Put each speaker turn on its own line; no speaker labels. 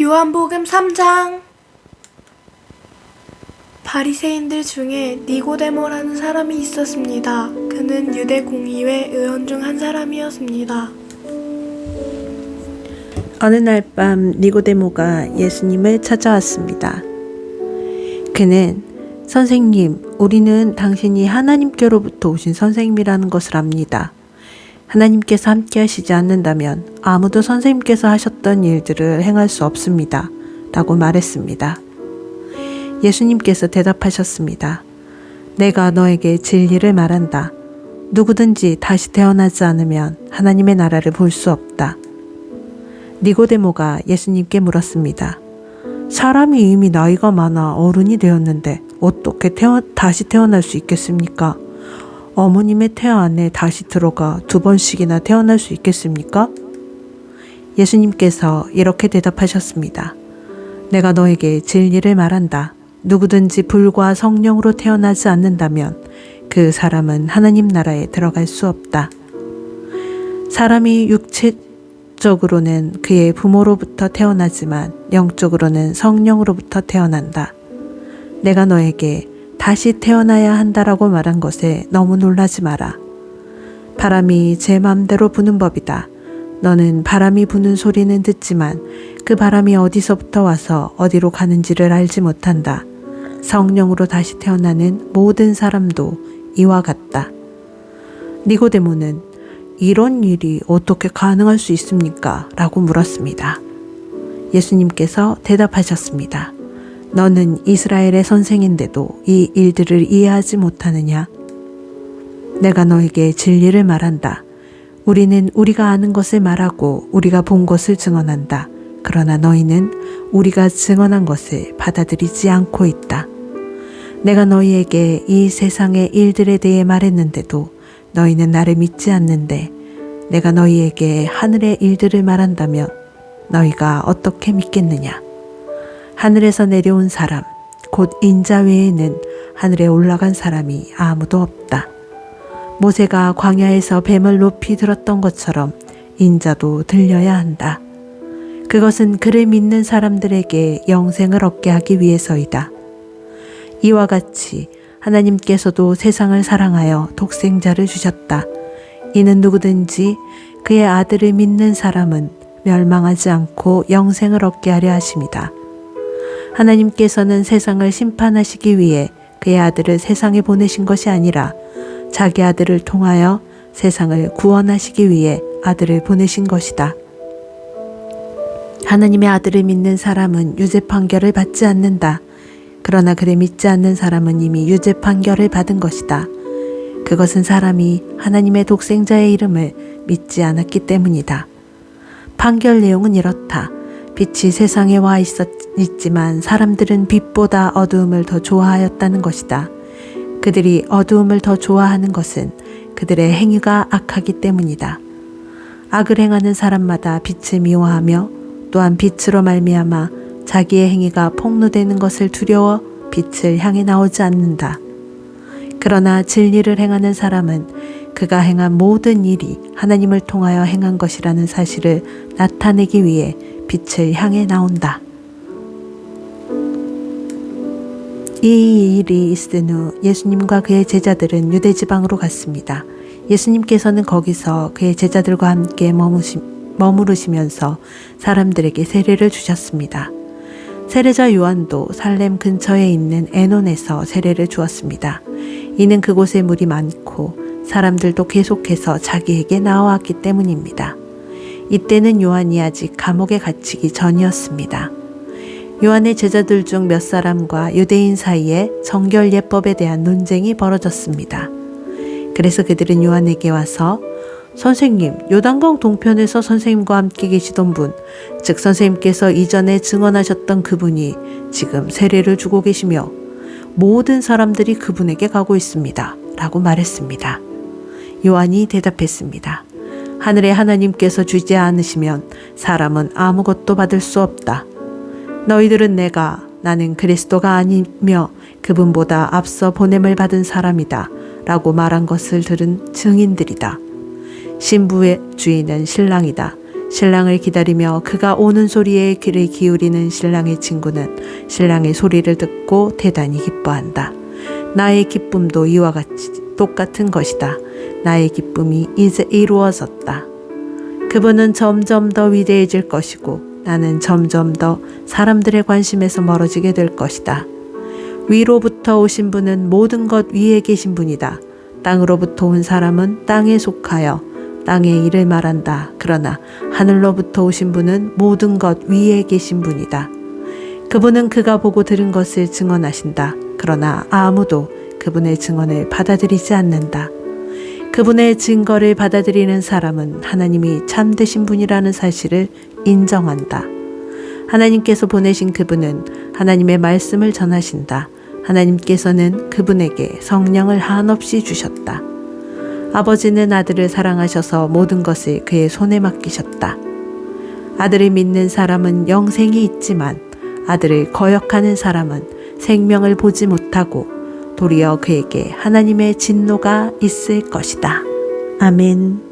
요한복음 3장 바리새인들 중에 니고데모라는 사람이 있었습니다. 그는 유대 공의회 의원 중 한 사람이었습니다.
어느 날 밤 니고데모가 예수님을 찾아왔습니다. 그는 선생님, 우리는 당신이 하나님께로부터 오신 선생님이라는 것을 압니다. 하나님께서 함께 하시지 않는다면 아무도 선생님께서 하셨던 일들을 행할 수 없습니다. 라고 말했습니다. 예수님께서 대답하셨습니다. 내가 너에게 진리를 말한다. 누구든지 다시 태어나지 않으면 하나님의 나라를 볼 수 없다. 니고데모가 예수님께 물었습니다. 사람이 이미 나이가 많아 어른이 되었는데 어떻게 태어, 다시 태어날 수 있겠습니까? 어머님의 태아 안에 다시 들어가 두 번씩이나 태어날 수 있겠습니까? 예수님께서 이렇게 대답하셨습니다. 내가 너에게 진리를 말한다. 누구든지 불과 성령으로 태어나지 않는다면 그 사람은 하나님 나라에 들어갈 수 없다. 사람이 육체적으로는 그의 부모로부터 태어나지만 영적으로는 성령으로부터 태어난다. 내가 너에게 다시 태어나야 한다라고 말한 것에 너무 놀라지 마라. 바람이 제 맘대로 부는 법이다. 너는 바람이 부는 소리는 듣지만 그 바람이 어디서부터 와서 어디로 가는지를 알지 못한다. 성령으로 다시 태어나는 모든 사람도 이와 같다. 니고데모는 이런 일이 어떻게 가능할 수 있습니까? 라고 물었습니다. 예수님께서 대답하셨습니다. 너는 이스라엘의 선생인데도 이 일들을 이해하지 못하느냐? 내가 너에게 진리를 말한다. 우리는 우리가 아는 것을 말하고 우리가 본 것을 증언한다. 그러나 너희는 우리가 증언한 것을 받아들이지 않고 있다. 내가 너희에게 이 세상의 일들에 대해 말했는데도 너희는 나를 믿지 않는데 내가 너희에게 하늘의 일들을 말한다면 너희가 어떻게 믿겠느냐? 하늘에서 내려온 사람, 곧 인자 외에는 하늘에 올라간 사람이 아무도 없다. 모세가 광야에서 뱀을 높이 들었던 것처럼 인자도 들려야 한다. 그것은 그를 믿는 사람들에게 영생을 얻게 하기 위해서이다. 이와 같이 하나님께서도 세상을 사랑하여 독생자를 주셨다. 이는 누구든지 그의 아들을 믿는 사람은 멸망하지 않고 영생을 얻게 하려 하심이다. 하나님께서는 세상을 심판하시기 위해 그의 아들을 세상에 보내신 것이 아니라 자기 아들을 통하여 세상을 구원하시기 위해 아들을 보내신 것이다. 하나님의 아들을 믿는 사람은 유죄 판결을 받지 않는다. 그러나 그를 믿지 않는 사람은 이미 유죄 판결을 받은 것이다. 그것은 사람이 하나님의 독생자의 이름을 믿지 않았기 때문이다. 판결 내용은 이렇다. 빛이 세상에 와 있었, 있지만 사람들은 빛보다 어두움을 더 좋아하였다는 것이다. 그들이 어두움을 더 좋아하는 것은 그들의 행위가 악하기 때문이다. 악을 행하는 사람마다 빛을 미워하며 또한 빛으로 말미암아 자기의 행위가 폭로되는 것을 두려워 빛을 향해 나오지 않는다. 그러나 진리를 행하는 사람은 그가 행한 모든 일이 하나님을 통하여 행한 것이라는 사실을 나타내기 위해 빛을 향해 나온다. 이 일이 있은 후 예수님과 그의 제자들은 유대 지방으로 갔습니다. 예수님께서는 거기서 그의 제자들과 함께 머무르시면서 사람들에게 세례를 주셨습니다. 세례자 요한도 살렘 근처에 있는 에논에서 세례를 주었습니다. 이는 그곳에 물이 많고 사람들도 계속해서 자기에게 나와왔기 때문입니다. 이때는 요한이 아직 감옥에 갇히기 전이었습니다. 요한의 제자들 중 몇 사람과 유대인 사이에 정결 예법에 대한 논쟁이 벌어졌습니다. 그래서 그들은 요한에게 와서 선생님, 요단강 동편에서 선생님과 함께 계시던 분, 즉 선생님께서 이전에 증언하셨던 그분이 지금 세례를 주고 계시며 모든 사람들이 그분에게 가고 있습니다. 라고 말했습니다. 요한이 대답했습니다. 하늘의 하나님께서 주지 않으시면 사람은 아무것도 받을 수 없다. 너희들은 내가 나는 그리스도가 아니며 그분보다 앞서 보냄을 받은 사람이다. 라고 말한 것을 들은 증인들이다. 신부의 주인은 신랑이다. 신랑을 기다리며 그가 오는 소리에 귀를 기울이는 신랑의 친구는 신랑의 소리를 듣고 대단히 기뻐한다. 나의 기쁨도 이와 같이 똑같은 것이다. 나의 기쁨이 이제 이루어졌다. 그분은 점점 더 위대해질 것이고 나는 점점 더 사람들의 관심에서 멀어지게 될 것이다. 위로부터 오신 분은 모든 것 위에 계신 분이다. 땅으로부터 온 사람은 땅에 속하여 땅의 일을 말한다. 그러나 하늘로부터 오신 분은 모든 것 위에 계신 분이다. 그분은 그가 보고 들은 것을 증언하신다. 그러나 아무도 그분의 증언을 받아들이지 않는다. 그분의 증거를 받아들이는 사람은 하나님이 참되신 분이라는 사실을 인정한다. 하나님께서 보내신 그분은 하나님의 말씀을 전하신다. 하나님께서는 그분에게 성령을 한없이 주셨다. 아버지는 아들을 사랑하셔서 모든 것을 그의 손에 맡기셨다. 아들을 믿는 사람은 영생이 있지만 아들을 거역하는 사람은 생명을 보지 못하고 도리어 그에게 하나님의 진노가 있을 것이다. 아멘.